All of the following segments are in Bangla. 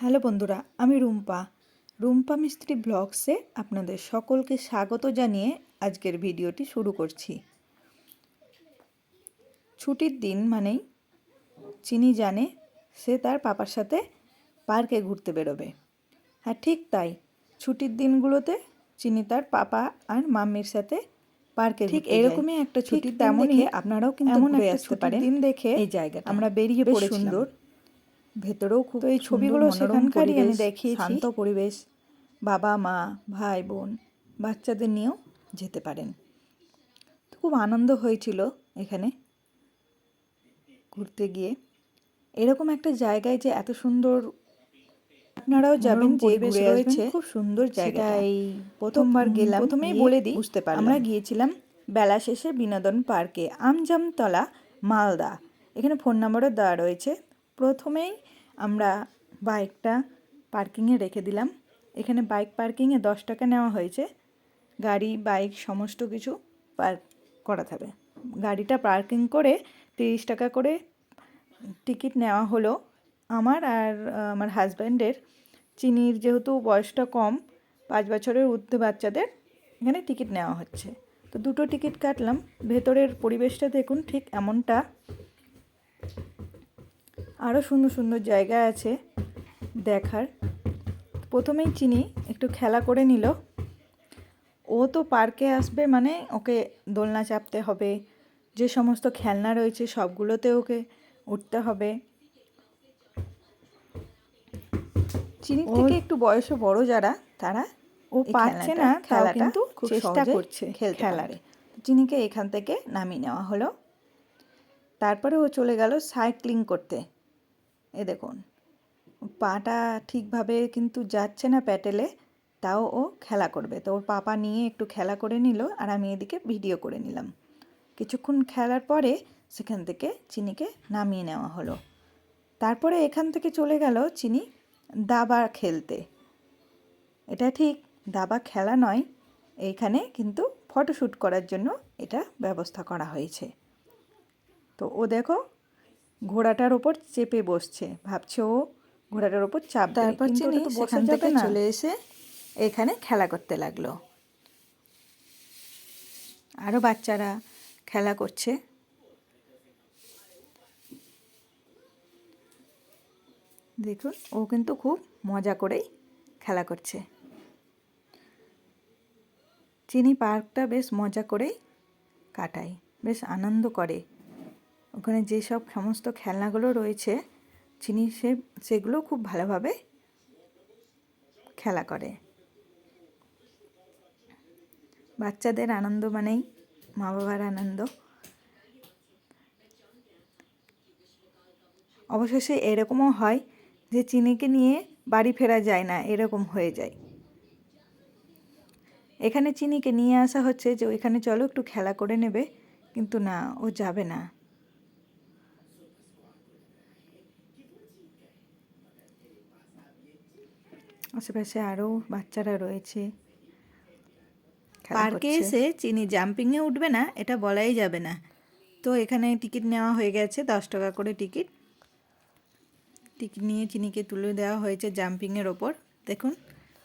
হ্যালো বন্ধুরা আমি রুম্পা। রুম্পা মিস্ত্রি ব্লগসে আপনাদের সকলকে স্বাগত জানিয়ে আজকের ভিডিওটি শুরু করছি। ছুটির দিন মানেই চিনি জানে সে তার পাপার সাথে পার্কে ঘুরতে বেরোবে। হ্যাঁ ঠিক তাই ছুটির দিনগুলোতে চিনি তার পাপা আর মাম্মির সাথে পার্কে ঠিক এরকমই একটা ছুটি তেমনই আপনারাও কিন্তু ঘুরে আসতে পারেন দিন দেখে এই জায়গা আমরা বেরিয়ে পড়ে সুন্দর। ভেতরেও খুব এই ছবিগুলো সেখানকারই আমি দেখিয়েছি। শান্ত পরিবেশ বাবা মা ভাই বোন বাচ্চাদের নিয়েও যেতে পারেন। তো খুব আনন্দ হয়েছিল এখানে ঘুরতে গিয়ে। এরকম একটা জায়গায় যে এত সুন্দর আপনারাও যাবেন যে ঘুরে রয়েছে খুব সুন্দর জায়গা এই প্রথমবার গেলাম প্রথমেই বলে দিই বুঝতে পারলাম। আমরা গিয়েছিলাম বেলা শেষে বিনোদন পার্কে আমজামতলা মালদা। এখানে ফোন নাম্বারও দেওয়া রয়েছে। প্রথমেই আমরা বাইকটা পার্কিংয়ে রেখে দিলাম। এখানে বাইক পার্কিংয়ে দশ টাকা নেওয়া হয়েছে। গাড়ি, বাইক, সমস্ত কিছু পার্ক করা থাকবে গাড়িটা পার্কিং করে তিরিশ টাকা করে টিকিট নেওয়া হলো আমার আর আমার হাজব্যান্ডের। চিনির যেহেতু বয়সটা কম, পাঁচ বছরের ঊর্ধ্বে বাচ্চাদের, এখানে টিকিট নেওয়া হচ্ছে। তো দুটো টিকিট কাটলাম। ভেতরের পরিবেশটা দেখুন ঠিক এমনটা। আরও সুন্দর সুন্দর জায়গা আছে দেখার। প্রথমেই চিনি একটু খেলা করে নিল। ও তো পার্কে আসবে মানে ওকে দোলনা চাপতে হবে যে সমস্ত খেলনা রয়েছে সবগুলোতে ওকে উঠতে হবে। চিনি থেকে একটু বয়সে বড় যারা তারা ও পারছে না খেলা কিন্তু চেষ্টা করছে খেলারে চিনিকে এখান থেকে নামিয়ে নেওয়া হলো। তারপরে ও চলে গেল সাইক্লিং করতে। এ দেখুন। পাটা ঠিকভাবে কিন্তু যাচ্ছে না প্যাটেলে, তাও ও খেলা করবে। তো ওর পাপা নিয়ে একটু খেলা করে নিল আর আমি এদিকে ভিডিও করে নিলাম। কিছুক্ষণ খেলার পরে সেখান থেকে চিনিকে নামিয়ে নেওয়া হলো। তারপরে এখান থেকে চলে গেল চিনি দাবা খেলতে। এটা ঠিক, দাবা খেলা নয় এইখানে কিন্তু ফটোশ্যুট করার জন্য এটা ব্যবস্থা করা হয়েছে। তো ও দেখো ঘোড়াটার ওপর চেপে বসছে। ভাবছে ও ঘোড়াটার ওপর চাপ তারপর চিনি সেখান থেকে চলে এসে এখানে খেলা করতে লাগল। আরও বাচ্চারা খেলা করছে। দেখুন ও কিন্তু খুব মজা করেই খেলা করছে। চিনি পার্কটা বেশ মজা করেই কাটায় বেশ আনন্দ করে। ওখানে যেসব সমস্ত খেলনাগুলো রয়েছে চিনি সে, সেগুলো খুব ভালোভাবে খেলা করে। বাচ্চাদের আনন্দ মানেই মা বাবার আনন্দ। অবশেষে এরকমও হয় যে চিনিকে নিয়ে বাড়ি ফেরা যায় না, এরকম হয়ে যায়। এখানে চিনিকে নিয়ে আসা হচ্ছে যে, ওইখানে চলো, একটু খেলা করে নেবে। কিন্তু না, ও যাবে না। আশেপাশে আরও বাচ্চারা রয়েছে। পার্কে এসে চিনি জাম্পিংয়ে উঠবে না এটা বলাই যাবে না। তো এখানে টিকিট নেওয়া হয়ে গেছে দশ টাকা করে টিকিট। টিকিট নিয়ে চিনিকে তুলে দেওয়া হয়েছে জাম্পিংয়ের ওপর। দেখুন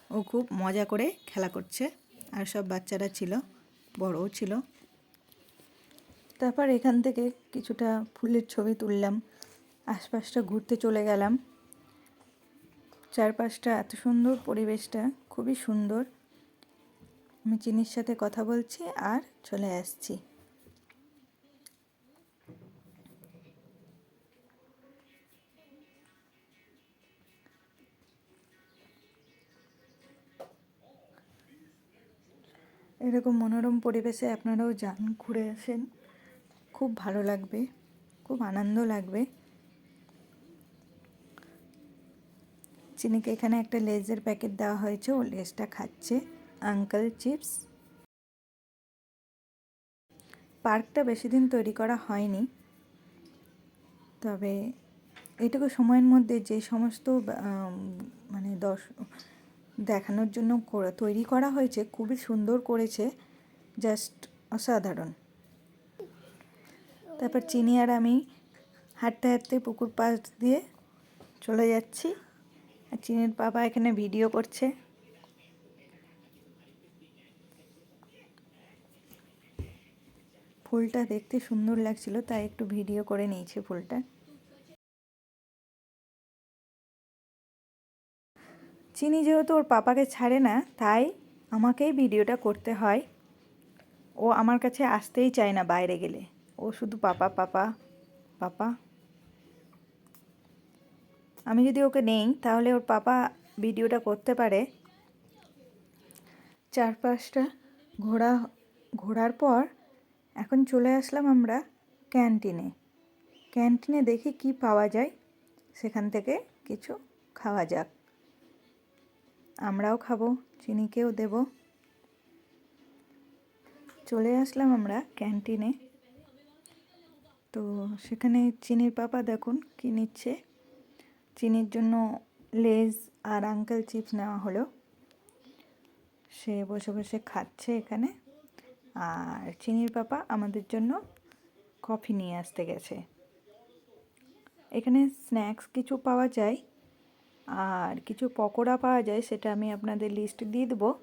ও খুব মজা করে খেলা করছে। আর সব বাচ্চারা ছিল বড়ও ছিল। তারপর এখান থেকে কিছুটা ফুলের ছবি তুললাম। আশপাশটা ঘুরতে চলে গেলাম। চারপাশটা এত সুন্দর, পরিবেশটা খুবই সুন্দর। আমি চিনির সাথে কথা বলছি আর চলে আসছি। এরকম মনোরম পরিবেশে আপনারাও যান, ঘুরে আসেন। খুব ভালো লাগবে, খুব আনন্দ লাগবে। চিনিকে এখানে একটা লেজের প্যাকেট দেওয়া হয়েছে, ও লেজটা খাচ্ছে। Uncle chips. পার্কটা বেশি দিন তৈরি করা হয়নি। তবে এটুকু সময়ের মধ্যে যে সমস্ত মানে দশ দেখানোর জন্য তৈরি করা হয়েছে, খুবই সুন্দর করেছে, জাস্ট অসাধারণ। তারপর চিনি আর আমি হাঁটতে হাঁটতে পুকুর পাশ দিয়ে চলে যাচ্ছি। আর চিনির বাবা এখানে ভিডিও করছে। ফুলটা দেখতে সুন্দর লাগছিল, তাই একটু ভিডিও করে নিয়েছে ফুলটা। চিনি যেহেতু ওর পাপাকে ছাড়ে না, তাই আমাকেই ভিডিওটা করতে হয়। ও আমার কাছে আসতেই চায় না বাইরে গেলে। ও শুধু পাপা পাপা পাপা। আমি যদি ওকে নেই, তাহলে ওর পাপা ভিডিওটা করতে পারে। চারপাশটা ঘোরা, ঘোরার পর এখন চলে আসলাম আমরা ক্যান্টিনে। ক্যান্টিনে দেখি কি পাওয়া যায়। সেখান থেকে কিছু খাওয়া যাক। আমরাও খাব, চিনিকেও দেব। চলে আসলাম আমরা ক্যান্টিনে। তো সেখানে চিনির পাপা দেখুন কি নিচ্ছে। চিনির জন্য লেজ আর আঙ্কেল চিপস নেওয়া হলো। সে বসে বসে খাচ্ছে এখানে। আর চিনির পাপা আমাদের জন্য কফি নিয়ে আসতে গেছে। এখানে স্ন্যাক্স কিছু পাওয়া যায়। আর কিছু পকোড়া পাওয়া যায় সেটা আমি আপনাদের লিস্ট দিয়ে দেবো।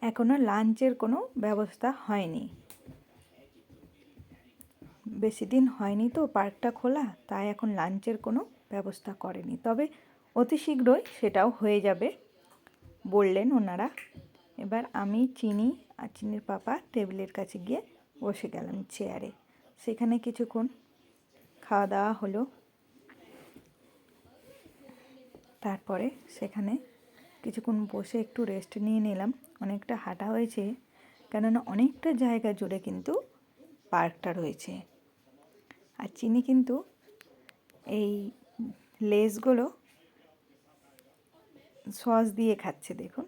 এখনও লাঞ্চের কোনো ব্যবস্থা হয়নি। বেশি দিন হয়নি তো পার্কটা খোলা, তাই এখন লাঞ্চের কোনো ব্যবস্থা করেনি। তবে অতি শীঘ্রই সেটাও হয়ে যাবে বললেন ওনারা। এবার আমি চিনি আর চিনির পাপা টেবিলের কাছে গিয়ে বসে গেলাম চেয়ারে। সেখানে কিছুক্ষণ খাওয়া দাওয়া হলো। তারপরে সেখানে কিছুক্ষণ বসে একটু রেস্ট নিয়ে নিলাম। অনেকটা হাঁটা হয়েছে, কেননা অনেকটা জায়গা জুড়ে কিন্তু পার্কটা রয়েছে। আর চিনি কিন্তু এই লেসগুলো সস দিয়ে খাচ্ছে, দেখুন।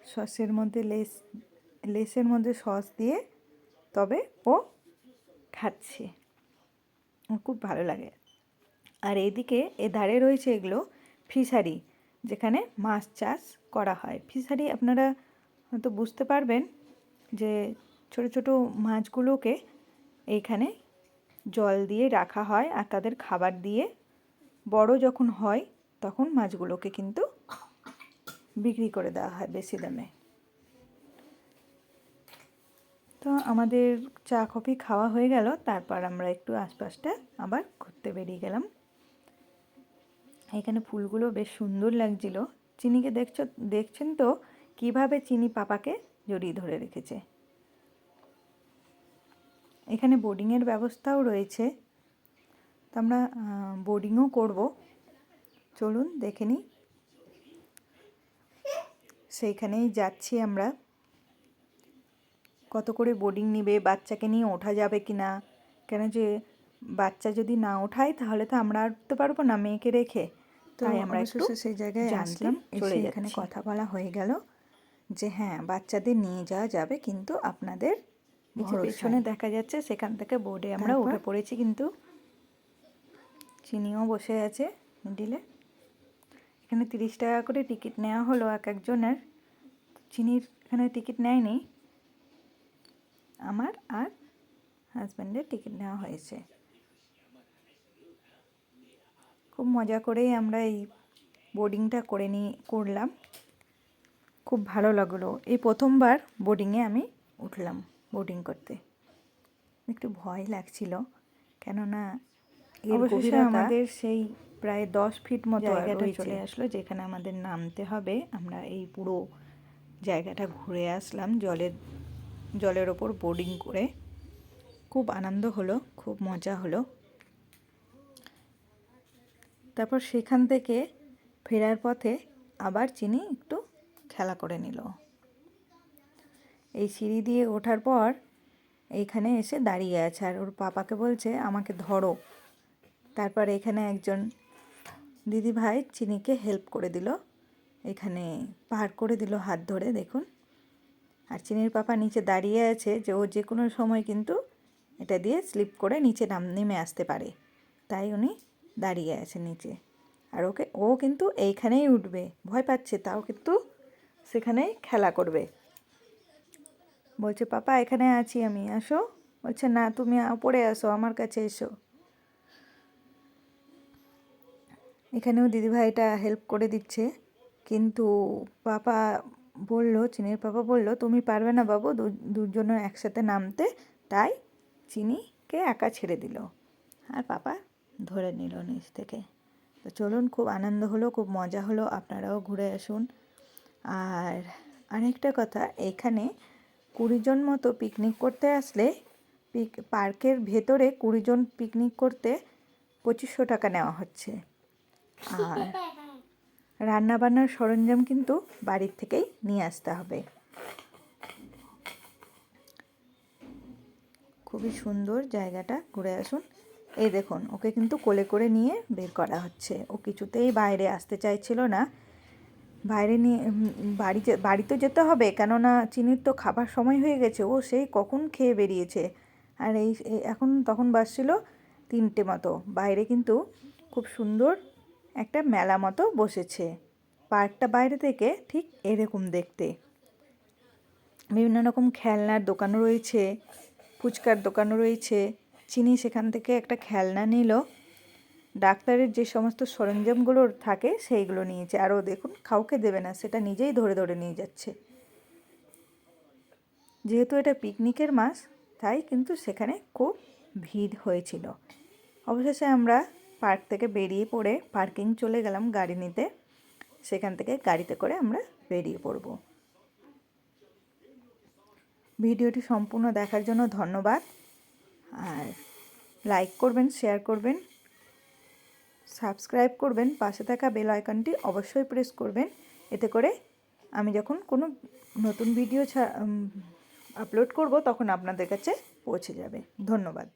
সসের মধ্যে লেস, লেসের মধ্যে সস দিয়ে তবে ও খাচ্ছে। খুব ভালো লাগে। আর এইদিকে এধারে রয়েছে এগুলো ফিশারি, যেখানে মাছ চাষ করা হয়। ফিশারি আপনারা হয়তো বুঝতে পারবেন যে ছোট ছোট মাছগুলোকে এইখানে জল দিয়ে রাখা হয় আর তাদের খাবার দিয়ে। বড় যখন হয়, তখন মাছগুলোকে কিন্তু বিক্রি করে দেওয়া হয় বেশি দামে। তো আমাদের চা, কফি খাওয়া হয়ে গেল। তারপর আমরা একটু আশপাশটা আবার ঘুরতে বেরিয়ে গেলাম। এখানে ফুলগুলো বেশ সুন্দর লাগছিল। চিনিকে দেখছ, দেখছেন তো কীভাবে চিনি পাপাকে জড়িয়ে ধরে রেখেছে? এখানে বোর্ডিংয়ের ব্যবস্থাও রয়েছে। তো আমরা বোর্ডিংও করব। চলুন দেখে নিই। সেইখানেই যাচ্ছি আমরা। কত করে বোর্ডিং নিবে বাচ্চাকে নিয়ে ওঠা যাবে কি না কেন যে বাচ্চা যদি না ওঠায় তাহলে তো আমরা আর উঠতে পারব না মেয়েকে রেখে। তাই আমরা একটু সেই জায়গায় আসলাম চলে এখানে কথা বলা হয়ে গেল যে হ্যাঁ বাচ্চাদের নিয়ে যাওয়া যাবে কিন্তু আপনাদের পেছনে দেখা যাচ্ছে সেখান থেকে বোর্ডে আমরা উঠে পড়েছি কিন্তু চিনিও বসে আছে মিডিলে এখানে তিরিশ টাকা করে টিকিট নেওয়া হলো এক একজনের। চিনির এখানে টিকিট নেয়নি। আমার আর হাজব্যান্ডের টিকিট নেওয়া হয়েছে। খুব মজা করেই আমরা এই বোর্ডিংটা করে নিয়ে করলাম। খুব ভালো লাগল। এই প্রথমবার বোর্ডিংয়ে আমি উঠলাম। বোর্ডিং করতে। একটু ভয় লাগছিল কেননা অবশেষে আমাদের সেই প্রায় দশ ফিট মতো জায়গাটা চলে আসলো যেখানে আমাদের নামতে হবে। আমরা এই পুরো জায়গাটা ঘুরে আসলাম জলের জলের ওপর বোর্ডিং করে। খুব আনন্দ হলো খুব মজা হলো। তারপর সেখান থেকে ফেরার পথে আবার চিনি একটু খেলা করে নিল। এই সিঁড়ি দিয়ে ওঠার পর এইখানে এসে দাঁড়িয়ে আছে। আর ওর পাপাকে বলছে, আমাকে ধরো। তারপর এখানে একজন দিদি ভাই চিনিকে হেল্প করে দিল। এখানে পার করে দিল হাত ধরে, দেখুন। আর চিনির পাপা নিচে দাঁড়িয়ে আছে যে, ও যে কোনো সময় কিন্তু এটা দিয়ে স্লিপ করে নিচে নাম, নেমে আসতে পারে। তাই উনি দাঁড়িয়ে আছে নিচে। আর ওকে, ও কিন্তু এইখানেই উঠবে। ভয় পাচ্ছে, তাও কিন্তু সেখানেই খেলা করবে। বলছে, পাপা, এখানে আছি আমি, আসো। বলছে, না, তুমি পড়ে আসো, আমার কাছে এসো। এখানেও দিদিভাইটা হেল্প করে দিচ্ছে। কিন্তু পাপা বলল, চিনির পাপা বলল, তুমি পারবে না বাবু, দু- দুজনের একসাথে নামতে। তাই চিনিকে একা ছেড়ে দিল। আর পাপা ধরে নিল নিচ থেকে। তো চলুন, খুব আনন্দ হলো, খুব মজা হলো, আপনারাও ঘুরে আসুন। আর আরেকটা কথা, এখানে কুড়িজন মতো পিকনিক করতে আসলে পিক পার্কের ভেতরে কুড়িজন পিকনিক করতে পঁচিশশো টাকা নেওয়া হচ্ছে। আর রান্নাবান্নার সরঞ্জাম কিন্তু বাড়ির থেকেই নিয়ে আসতে হবে। খুবই সুন্দর জায়গাটা, ঘুরে আসুন। এই দেখুন, ওকে কিন্তু কোলে করে নিয়ে বের করা হচ্ছে। ও কিছুতেই বাইরে আসতে চাইছিল না। বাইরে নিয়ে উম, বাড়ি তো যেতে হবে কেননা চিনির তো খাবার সময় হয়ে গেছে ও সেই কখন খেয়ে বেরিয়েছে। আর এই এখন তখন বাজছিল তিনটে মতো। বাইরে কিন্তু খুব সুন্দর একটা মেলা মতো বসেছে। পার্কটা বাইরে থেকে ঠিক এরকম দেখতে। বিভিন্ন রকম খেলনার দোকানও রয়েছে ফুচকার দোকানও রয়েছে। চিনি সেখান থেকে একটা খেলনা নিল। ডাক্তারের যে সমস্ত সরঞ্জামগুলো থাকে, সেইগুলো নিয়েছে। আরও দেখুন, কাউকে দেবে না, সেটা নিজেই ধরে ধরে নিয়ে যাচ্ছে। যেহেতু এটা পিকনিকের মাস, তাই কিন্তু সেখানে খুব ভিড় হয়েছিল। অবশেষে আমরা পার্ক থেকে বেরিয়ে পড়ে পার্কিং চলে গেলাম গাড়ি নিতে। সেখান থেকে গাড়িতে করে আমরা বেরিয়ে পড়ব। ভিডিওটি সম্পূর্ণ দেখার জন্য ধন্যবাদ। আর লাইক করবেন, শেয়ার করবেন। সাবস্ক্রাইব করবেন, পাশে থাকা বেল আইকনটি অবশ্যই প্রেস করবেন। এতে করে আমি যখন কোনো নতুন ভিডিও আপলোড করব, তখন আপনাদের কাছে পৌঁছে যাবে। ধন্যবাদ।